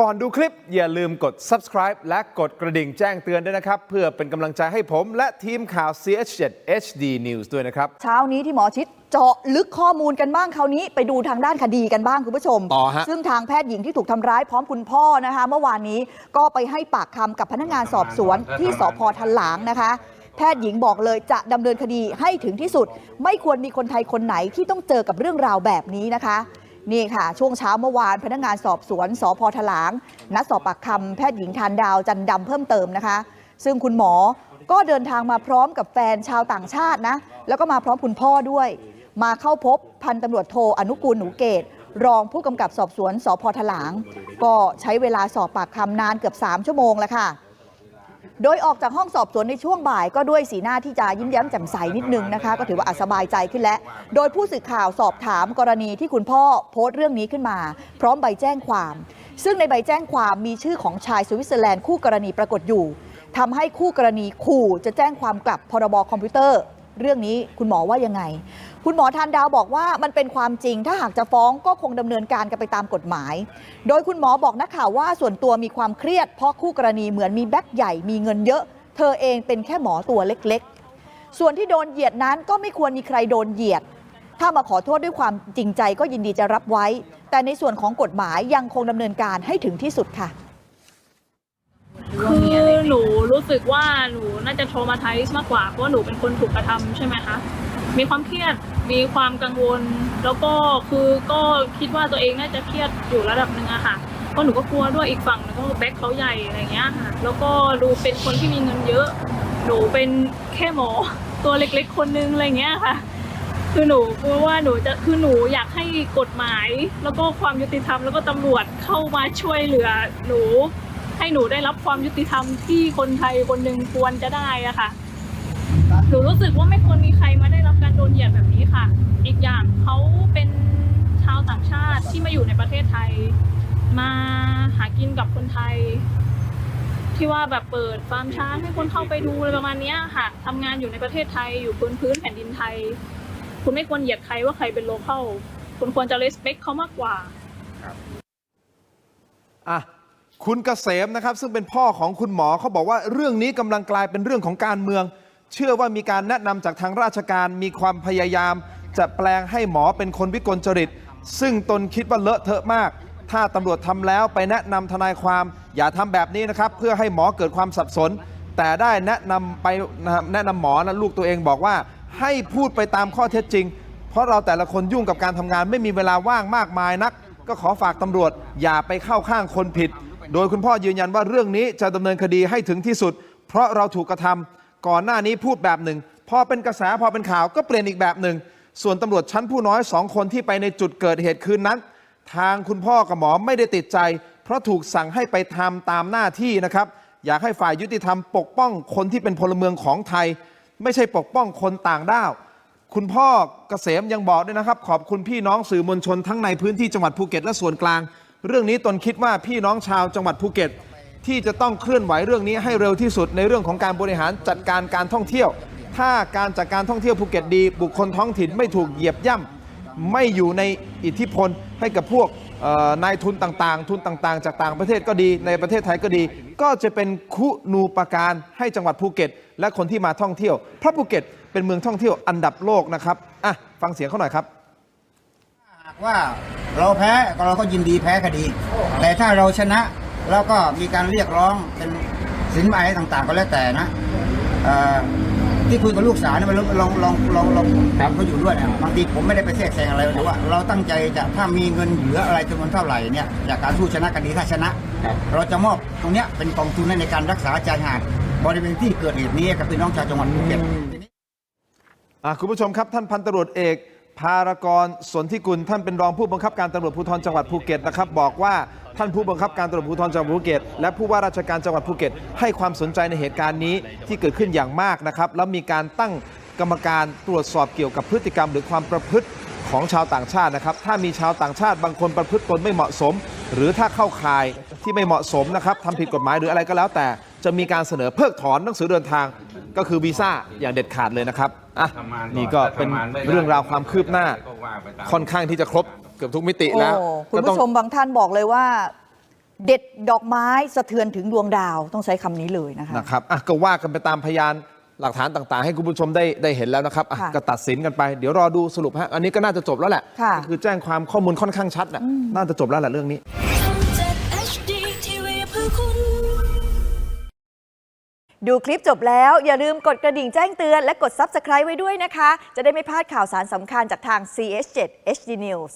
ก่อนดูคลิปอย่าลืมกด subscribe และกดกระดิ่งแจ้งเตือนด้วยนะครับ เพื่อเป็นกำลังใจให้ผมและทีมข่าว CH7 HD News ด้วยนะครับ เช้านี้ที่หมอชิดเจาะลึกข้อมูลกันบ้างคราวนี้ไปดูทางด้านคดีกันบ้างคุณผู้ชม ต่อฮะ ซึ่งทางแพทย์หญิงที่ถูกทำร้ายพร้อมคุณพ่อนะคะ เมื่อวานนี้ก็ไปให้ปากคำกับพนักงานสอบสวนที่สพทันหลางนะคะ แพทย์หญิงบอกเลยจะดำเนินคดีให้ถึงที่สุด ไม่ควรมีคนไทยคนไหนที่ต้องเจอกับเรื่องราวแบบนี้นะคะ นี่ค่ะ ช่วงเช้าเมื่อวานพนักงานสอบสวนสพทลาง นัดสอบปากคำแพทย์หญิงทานดาวจันดำเพิ่มเติมนะคะ ซึ่งคุณหมอก็เดินทางมาพร้อมกับแฟนชาวต่างชาตินะ แล้วก็มาพร้อมคุณพ่อด้วย มาเข้าพบพันตำรวจโทอนุกูลหนูเกต รองผู้กำกับสอบสวนสพทลาง ก็ใช้เวลาสอบปากคำนานเกือบ 3 ชั่วโมงแล้วค่ะ โดยออกจากห้องสอบสวนในช่วงบ่ายก็ด้วยสีหน้าที่จะยิ้มแย้มแจ่มใสนิดนึงนะคะ ก็ถือว่าอาสบายใจขึ้นแล้ว โดยผู้สื่อข่าวสอบถามกรณีที่คุณพ่อโพสต์เรื่องนี้ขึ้นมา พร้อมใบแจ้งความ ซึ่งในใบแจ้งความมีชื่อของชายสวิตเซอร์แลนด์คู่กรณีปรากฏอยู่ทำให้คู่กรณีขู่จะแจ้งความกลับพรบคอมพิวเตอร์ เรื่องนี้คุณหมอว่ายังไง คุณหมอทานดาวบอกว่ามันเป็นความจริง ถ้าหากจะฟ้องก็คงดำเนินการกันไปตามกฎหมาย โดยคุณหมอบอกนักข่าวว่าส่วนตัวมีความเครียด เพราะคู่กรณีเหมือนมีแบ็คใหญ่มีเงินเยอะ เธอเองเป็นแค่หมอตัวเล็กๆ ส่วนที่โดนเหยียดนั้นก็ไม่ควรมีใครโดนเหยียด ถ้ามาขอโทษด้วยความจริงใจก็ยินดีจะรับไว้ แต่ในส่วนของกฎหมายยังคงดำเนินการให้ถึงที่สุดค่ะคือหนูรู้สึกว่าหนูน่าจะโทรมาไทส์มากกว่าเพราะว่าหนูเป็นคนถูกกระทำใช่ไหมคะมีความเครียด มีความกังวล แล้วก็คือก็คิดว่าตัวเองน่าจะเครียดอยู่ระดับหนึ่งอะค่ะเพราะหนูก็กลัวด้วยอีกฝั่งหนึงก็แบ็คเขาใหญ่อะไรเงี้ยค่ะแล้วก็ดูเป็นคนที่มีเงินเยอะ หนูเป็นแค่หมอตัวเล็กๆ คนนึงอะไรเงี้ยค่ะ คือหนูกลัวว่าหนูจะคือหนูอยากให้กฎหมาย แล้วก็ความยุติธรรมแล้วก็ตำรวจเข้ามาช่วยเหลือ หนู ให้หนูได้รับความยุติธรรมที่คนไทยคนหนึ่งควรจะได้อะค่ะ หนูรู้สึกว่าไม่ควรมีใครมาได้รับการโดนเหยียดแบบนี้ค่ะ อีกอย่างเขาเป็นชาวต่างชาติที่มาอยู่ในประเทศไทย มาหากินกับคนไทย ที่ว่าแบบเปิดฟาร์มช้างให้คนเข้าไปดูอะไรประมาณนี้ค่ะทำงานอยู่ในประเทศไทยอยู่บนพื้นแผ่นดินไทย คุณไม่ควรเหยียดใครว่าใครเป็นโลเคอลคุณควรจะ respect เขามากกว่าอะคุณเกษมนะครับ ซึ่งเป็นพ่อของคุณหมอเขาบอกว่าเรื่องนี้กำลังกลายเป็นเรื่องของการเมือง เชื่อว่ามีการแนะนำจากทางราชการมีความพยายาม จะแปลงให้หมอเป็นคนวิกลจริต ซึ่งตนคิดว่าเลอะเทอะมาก ถ้าตำรวจทำแล้วไปแนะนำทนายความ อย่าทำแบบนี้นะครับ เพื่อให้หมอเกิดความสับสน แต่ได้แนะนำไปแนะนำหมอนะลูกตัวเองบอกว่า ให้พูดไปตามข้อเท็จจริง เพราะเราแต่ละคนยุ่งกับการทำงานไม่มีเวลาว่างมากมายนัก ก็ขอฝากตำรวจ อย่าไปเข้าข้างคนผิด โดยคุณพ่อยืนยันว่าเรื่องนี้จะดำเนินคดีให้ถึงที่สุด เพราะเราถูกกระทำ ก่อนหน้านี้พูดแบบหนึ่ง พอเป็นกระแสพอเป็นข่าวก็เปลี่ยนอีกแบบหนึ่ง ส่วนตำรวจชั้นผู้น้อยสองคนที่ไปในจุดเกิดเหตุคืนนั้น ทางคุณพ่อกับหมอไม่ได้ติดใจ เพราะถูกสั่งให้ไปทำตามหน้าที่นะครับ อยากให้ฝ่ายยุติธรรมปกป้องคนที่เป็นพลเมืองของไทย ไม่ใช่ปกป้องคนต่างด้าวคุณพ่อเกษมยังบอกด้วยนะครับ ขอบคุณพี่น้องสื่อมวลชนทั้งในพื้นที่จังหวัดภูเก็ตและส่วนกลาง เรื่องนี้ตนคิดว่าพี่น้องชาวจังหวัดภูเก็ต ที่จะต้องเคลื่อนไหวเรื่องนี้ให้เร็วที่สุดในเรื่องของการบริหารจัดการการท่องเที่ยว ถ้าการจัดการท่องเที่ยวภูเก็ตดี บุคคลท้องถิ่นไม่ถูกเหยียบย่ำไม่อยู่ในอิทธิพลให้กับพวกนายทุนต่างๆ ทุนต่างๆ จากต่างประเทศก็ดี ในประเทศไทยก็ดี ก็จะเป็นคุณูปการให้จังหวัดภูเก็ต และคนที่มาท่องเที่ยวเพราะภูเก็ตเป็นเมืองท่องเที่ยวอันดับโลกนะครับอะฟังเสียงเขาหน่อยครับหากว่าเราแพ้ก็เราก็ยินดีแพ้คดี แต่ถ้าเราชนะ เราก็มีการเรียกร้องเป็นสินไหมต่างๆก็แล้วแต่นะเอ่อที่คุยกับลูกสาวเนี่ยมันลองลองลองลองลองถามเขาอยู่ด้วยเนี่ยบางทีผมไม่ได้ไปแทรกแซงอะไรแต่ว่า เราตั้งใจจะถ้ามีเงินเหลืออะไรจำนวนเท่าไหร่เนี่ยจากการสู้ชนะคดีถ้าชนะ เราจะมอบตรงเนี้ยเป็นกองทุนให้ในการรักษาชายหาดบริเวณที่เกิดเหตุนี้กับพี่น้องชาวจังหวัดภูเก็ตอะคุณผู้ชมครับท่านพันตำรวจเอก ภารกรสนธิกุลท่านเป็นรองผู้บังคับการตำรวจภูธรจังหวัดภูเก็ตนะครับบอกว่าท่านผู้บังคับการตำรวจภูธรจังหวัดภูเก็ตและผู้ว่าราชการจังหวัดภูเก็ต ให้ความสนใจในเหตุการณ์นี้ที่เกิดขึ้นอย่างมากนะครับ แล้วมีการตั้งกรรมการตรวจสอบเกี่ยวกับพฤติกรรม หรือความประพฤติของชาวต่างชาตินะครับ ถ้ามีชาวต่างชาติบางคนประพฤติตนไม่เหมาะสม หรือถ้าเข้าข่ายที่ไม่เหมาะสมนะครับทำผิดกฎหมายหรืออะไรก็แล้วแต่จะมีการเสนอเพิกถอนหนังสือเดินทาง ก็คือวีซ่าอย่างเด็ดขาดเลยนะครับอะนี่ก็เป็นเรื่องราวความคืบหน้า ค่อนข้างที่จะครบเกือบทุกมิติแล้วโอ้คุณก็ต้อผู้งชมบางท่านบอกเลยว่า เด็ดดอกไม้สะเทือนถึงดวงดาวต้องใช้คำนี้เลยนะคะนะครับอะก็ว่ากันไปตามพยานหลักฐานต่างๆ ให้คุณผู้ชมได้ได้เห็นแล้วนะครับอะค่ะก็ตัดสินกันไป เดี๋ยวรอดูสรุปฮะ อันนี้ก็น่าจะจบแล้วแหละค่ะก็คือแจ้งความข้อมูลค่อนข้างชัดนะน่าจะจบแล้วแหละเรื่องนี้ ดูคลิปจบแล้ว อย่าลืมกดกระดิ่งแจ้งเตือนและกด Subscribe ไว้ด้วยนะคะ จะได้ไม่พลาดข่าวสารสำคัญจากทาง CS7 HD News